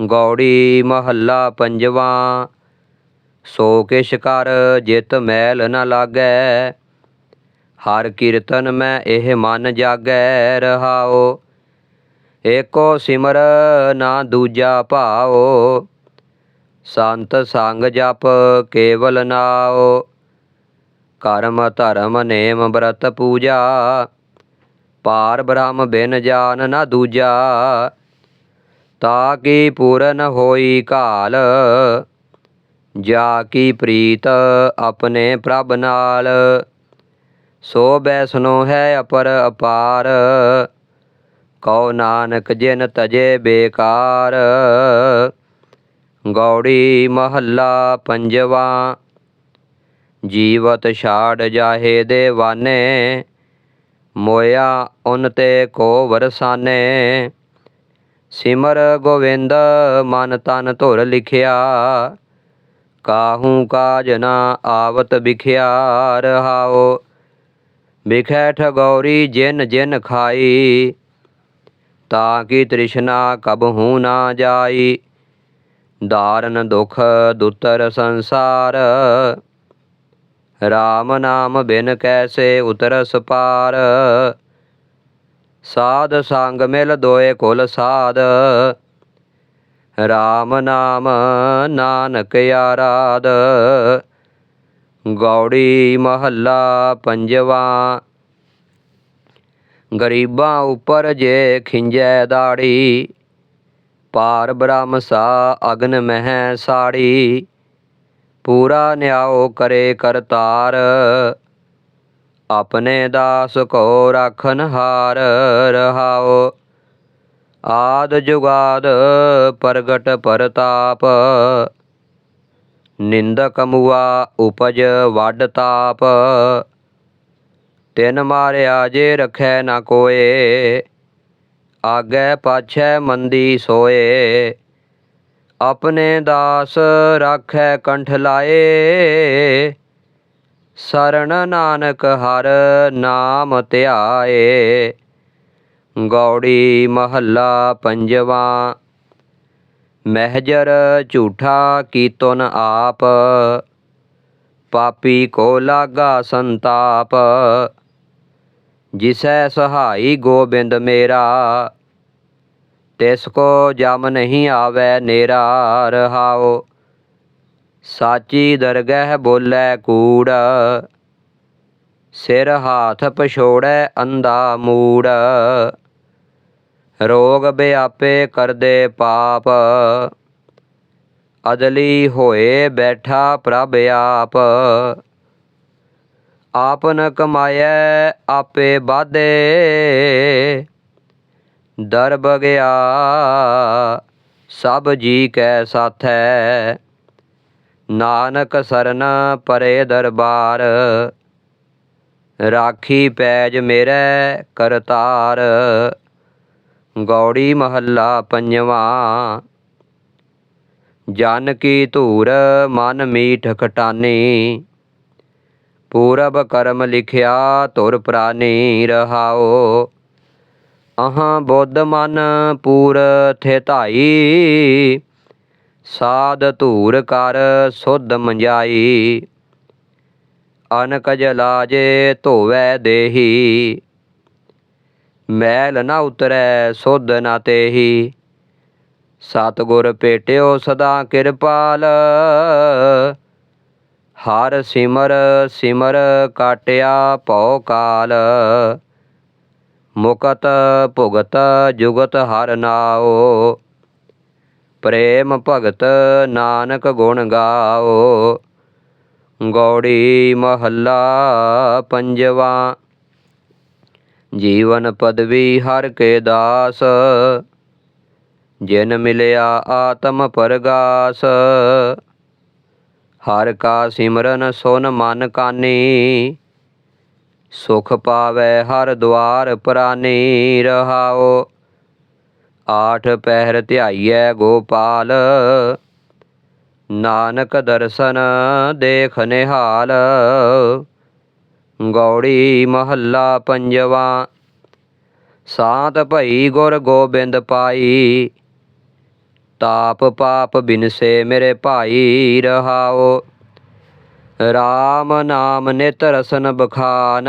ਗੌੜੀ ਮਹੱਲਾ ਪੰਜਵਾਂ। ਸੋ ਕਿਛ ਕਰ ਜਿਤ ਮੈਲ ਨ ਲਾਗੈ, ਹਰ ਕੀਰਤਨ ਮੈਂ ਇਹ ਮਨ ਜਾਗੈ ਰਹਾਓ ਏਕੋ ਸਿਮਰ ਨਾ ਦੂਜਾ ਭਾਓ ਸੰਤ ਸੰਗ ਜਪ ਕੇਵਲ ਨਾਓ ਕਰਮ ਧਰਮ ਨੇਮ ਬ੍ਰਤ ਪੂਜਾ, ਪਾਰ ਬ੍ਰਹਮ ਬਿਨ ਜਾਨ ਨਾ ਦੂਜਾ। ਤਾ ਕੀ ਪੂਰਨ ਹੋਈ ਕਾਲ ਜਾ ਕੀ ਪ੍ਰੀਤ ਆਪਣੇ ਪ੍ਰਭ ਨਾਲ? ਸੋ ਬੈਸਨੋ ਹੈ ਅਪਰ ਅਪਾਰ, ਕਉ ਨਾਨਕ ਜਿਨ ਤਜੇ ਬੇਕਾਰ। ਗੌੜੀ ਮਹੱਲਾ ਪੰਜਵਾ, ਜੀਵਤ ਛਾੜ ਜਾਹੇ ਦੇਵਾਨੇ ਮੋਇਆ ਉਨ ਤੇ ਕੋ ਵਰਸਾਨੇ ਸਿਮਰ ਗੋਵਿੰਦ ਮਨ ਤਨ ਧੁਰ ਲਿਖਿਆ, ਕਾਹੂ ਕਾਜ ਨਾ ਆਵਤ ਬਿਖਿਆ ਰਹਾਓ ਬਿਖੈ ਠਗੌਰੀ ਜਿਨ ਜਿਨ ਖਾਈ, ਤਾਂ ਕੀ ਤ੍ਰਿਸ਼ਨਾ ਕਬਹੂ ਨਾ ਜਾਈ ਦਾਰਨ ਦੁਖ ਦੁਤਰ ਸੰਸਾਰ RAM ਨਾਮ ਬਿਨ ਕੈਸੇ ਉਤਰਸ ਪਾਰ। ਸਾਧ ਸੰਗ ਮਿਲ ਦੋਏ ਕੁਲ ਸਾਧ। RAM ਨਾਮ ਨਾਨਕ ਆਰਾਧ। ਗੌੜੀ ਮਹੱਲਾ ਪੰਜਵਾ। ਗਰੀਬਾਂ ਉੱਪਰ ਜੇ ਖਿੰਜੈ ਦਾੜੀ, ਪਾਰ ਬ੍ਰਹਮ ਸਾ ਅਗਨ ਮਹਿ ਸਾੜੀ। ਪੂਰਾ ਨਿਆਓ ਕਰੇ ਕਰਤਾਰ। ਆਪਣੇ ਦਾਸ ਕੋ ਰਾਖਨ ਹਾਰ ਰਹਾਓ। ਆਦ ਜੁਗਾਦ ਪ੍ਰਗਟ ਪਰਤਾਪ। ਨਿੰਦਕ ਮੁਆ ਉਪਜ ਵੱਡ ਤਾਪ। ਤਿਨ ਮਾਰਿਆ ਜੇ ਰਖੈ ਨਾ ਕੋਏ, ਆਗੇ ਪਾਛੈ ਮੰਦੀ ਸੋਏ। ਆਪਣੇ ਦਾਸ ਰਾਖੈ ਕੰਠ ਲਾਏ ਸਰਣ ਨਾਨਕ ਹਰ ਨਾਮ ਧਿਆਏ। ਗੌੜੀ ਮਹੱਲਾ ਪੰਜਵਾ। ਮਹਿਜਰ ਝੂਠਾ ਕੀਤਨ ਆਪ। ਪਾਪੀ ਕੋ ਲਾਗਾ ਸੰਤਾਪ। ਜਿਸੈ ਸਹਾਈ ਗੋਬਿੰਦ ਮੇਰਾ। ਤਿਸ ਕੋ ਜਮ ਨਹੀਂ ਆਵੈ ਨੇਰਾ ਰਹਾਓ ਸਾਚੀ ਦਰਗਹਿ ਬੋਲੇ ਕੂੜ, ਸਿਰ ਹਾਥ ਪਛੋੜੈ ਅੰਦਾ ਮੂੜ। ਰੋਗ ਬਿਆਪੇ ਕਰਦੇ ਪਾਪ, ਅਦਲੀ ਹੋਏ ਬੈਠਾ ਪ੍ਰਭ ਆਪ। ਆਪਨ ਕਮਾਇਐ ਆਪੇ ਬਾਧੇ ਦਰਬ ਗਿਆ ਸਭ ਜੀ ਕੈ ਸਾਥੈ। ਨਾਨਕ ਸਰਨ ਪਰੇ ਦਰਬਾਰ, ਰਾਖੀ ਪੈਜ ਮੇਰੇ ਕਰਤਾਰ, ਗੌੜੀ ਮਹੱਲਾ ਪੰਜਵਾਂ ਜਨ ਕੀ ਧੂਰ ਮਨ ਮੀਠ ਖਟਾਨੀ, ਪੂਰਬ ਕਰਮ ਲਿਖਿਆ ਤੁਰ ਪ੍ਰਾਨੀ ਰਹਾਓ ਅਹਾਂ ਬੁੱਧ ਮਨ ਪੂਰ ਥੇ ਸਾਧ ਧੂਰ ਕਰ ਸੁਧ ਮੰਜਾਈ। ਅਨਕ ਜਲਾਜੇ ਧੋਵੈ ਦੇਹੀ। ਮੈਲ ਨਾ ਉਤਰੈ ਸੁਧ ਨਾ ਤੇਹੀ। ਸਤਿਗੁਰ ਭੇਟਿਓ ਸਦਾ ਕਿਰਪਾਲ। ਹਰ ਸਿਮਰ ਸਿਮਰ ਕਾਟਿਆ ਭਉ ਕਾਲ। ਮੁਕਤ ਭੁਗਤ ਜੁਗਤ ਹਰ ਨਾਓ ਪ੍ਰੇਮ ਭਗਤ ਨਾਨਕ ਗੁਣ ਗਾਓ। ਗੌੜੀ ਮਹੱਲਾ ਪੰਜਵਾ। ਜੀਵਨ ਪਦਵੀ ਹਰ ਕੇ ਦਾਸ। ਜਿਨ ਮਿਲਿਆ ਆਤਮ ਪਰਗਾਸ। ਹਰ ਕਾ ਸਿਮਰਨ ਸੁਨ ਮਨ ਕਾਨੀ। ਸੁਖ ਪਾਵੈ ਹਰ ਦੁਆਰ ਪ੍ਰਾਨੀ ਰਹਾਓ। ਆਠ ਪਹਿਰ ਧਿਆਈਐ ਗੋਪਾਲ। ਨਾਨਕ ਦਰਸ਼ਨ ਦੇਖ ਨਿਹਾਲ। ਗੌੜੀ ਮਹੱਲਾ ਪੰਜਵਾ। ਸਾਤ ਭਈ ਗੁਰ ਗੋਬਿੰਦ ਪਾਈ। ਤਾਪ ਪਾਪ ਬਿਨਸੇ ਮੇਰੇ ਭਾਈ ਰਹਾਓ RAM ਨਾਮ ਨਿਤ ਰਸਨ ਬਖਾਨ।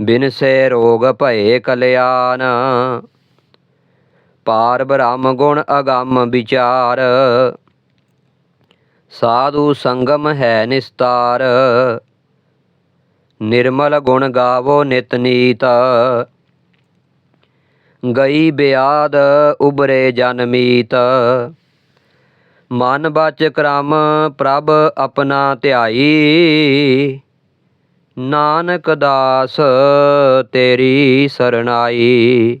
ਬਿਨਸੇ ਰੋਗ ਭਏ ਕਲਿਆਣ। ਪਾਰ ਬ੍ਰਹਮ ਗੁਣ ਅਗੰਮ ਵਿਚਾਰ। ਸਾਧੂ ਸੰਗਮ ਹੈ ਨਿਸਤਾਰ। ਨਿਰਮਲ ਗੁਣ ਗਾਵੋ ਨਿਤ ਨੀਤ। ਗਈ ਬਿਆਦ ਉਬਰੇ ਜਨਮੀਤ ਮਨ ਬਚ ਕਰਮ ਪ੍ਰਭ ਆਪਣਾ ਧਿਆਈ। ਨਾਨਕ ਦਾਸ ਤੇਰੀ ਸਰਣਾਈ।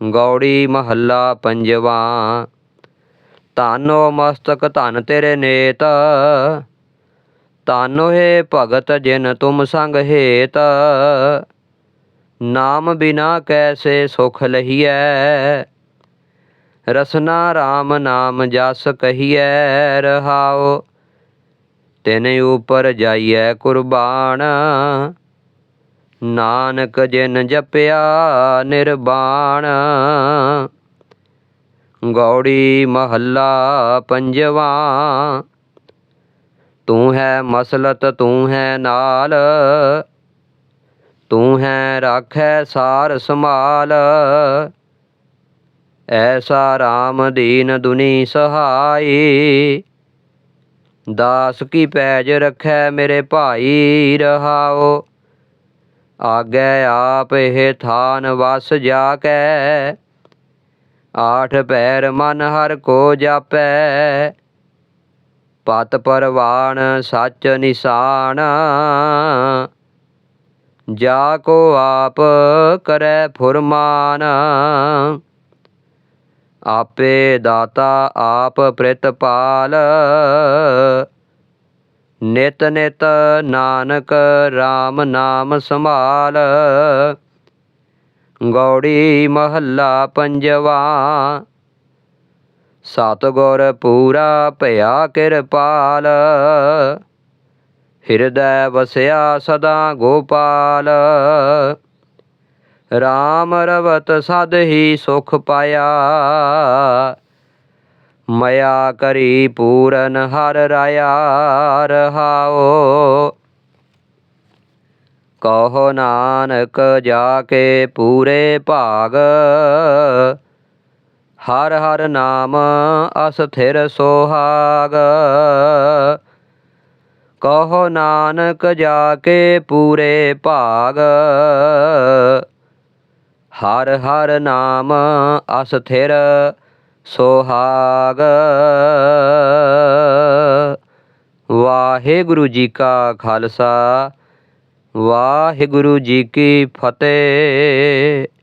ਗੌੜੀ ਮਹੱਲਾ ਪੰਜਵਾ। ਤਾਨੋ ਮਸਤਕ ਧਨ ਤੇਰੇ ਨੇਤ ਤਾਨੋ ਹੈ ਭਗਤ ਜਿਨ ਤੁਮ ਸੰਗ ਹੇਤ। ਨਾਮ ਬਿਨਾ ਕੈਸੇ ਸੁਖ ਲਹੀਐ? ਰਸਨਾ RAM ਨਾਮ ਜਸ ਕਹੀਐ ਰਹਾਓ ਤਿਨ ਉਪਰ ਜਾਈਐ ਕੁਰਬਾਨ। ਨਾਨਕ ਜਿਨ ਜਪਿਆ ਨਿਰਬਾਣ। ਗੌੜੀ ਮਹੱਲਾ ਪੰਜਵਾ। ਤੂੰ ਹੈ ਮਸਲਤ, ਤੂੰ ਹੈ ਨਾਲ। ਤੂੰ ਹੈ ਰਾਖੈ ਸਾਰ ਸੰਭਾਲ। ਐਸਾ RAM ਦੀਨ ਦੁਨੀ ਸਹਾਈ। ਦਾਸ ਕੀ ਪੈਜ ਰੱਖੈ ਮੇਰੇ ਭਾਈ ਰਹਾਓ ਆਗੇ ਆਪ ਇਹ ਥਾਨ ਵਸ ਜਾ ਕੈ ਆਠ ਪੈਰ ਮਨ ਹਰ ਕੋ ਜਾਪੈ। ਪਤ ਪਰਵਾਨ ਸੱਚ ਨਿਸ਼ਾਨ। ਜਾ ਕੋ ਆਪ ਕਰੈ ਫੁਰਮਾਨ। ਆਪੇ ਦਾਤਾ ਆਪ ਪ੍ਰਿਤਪਾਲ। ਨਿਤ ਨਿਤ ਨਾਨਕ RAM ਨਾਮ ਸੰਭਾਲ। ਗੌੜੀ ਮਹੱਲਾ ਪੰਜਵਾ, ਸਤਿਗੁਰ ਪੂਰਾ ਭਇਆ ਕਿਰਪਾਲ। ਹਿਰਦੈ ਵਸਿਆ ਸਦਾ ਗੋਪਾਲ। RAM ਰਵਤ ਸਦ ਹੀ ਸੁਖ ਪਾਇਆ। ਮਇਆ ਕਰੀ ਪੂਰਨ ਹਰ ਰਾਇਆ, ਰਹਾਓ। ਕਹੋ ਨਾਨਕ ਜਾ ਕੇ ਪੂਰੇ ਭਾਗ, ਹਰ ਹਰ ਨਾਮ ਅਸਥਿਰ ਸੋਹਾਗ। ਕਹੋ ਨਾਨਕ ਜਾ ਕੇ ਪੂਰੇ ਭਾਗ, ਹਰ ਹਰ ਨਾਮ ਅਸਥਿਰ ਸੋਹਾਗ। ਵਾਹਿਗੁਰੂ ਜੀ ਕਾ ਖਾਲਸਾ ਵਾਹਿਗੁਰੂ ਜੀ ਕੀ ਫਤਿਹ।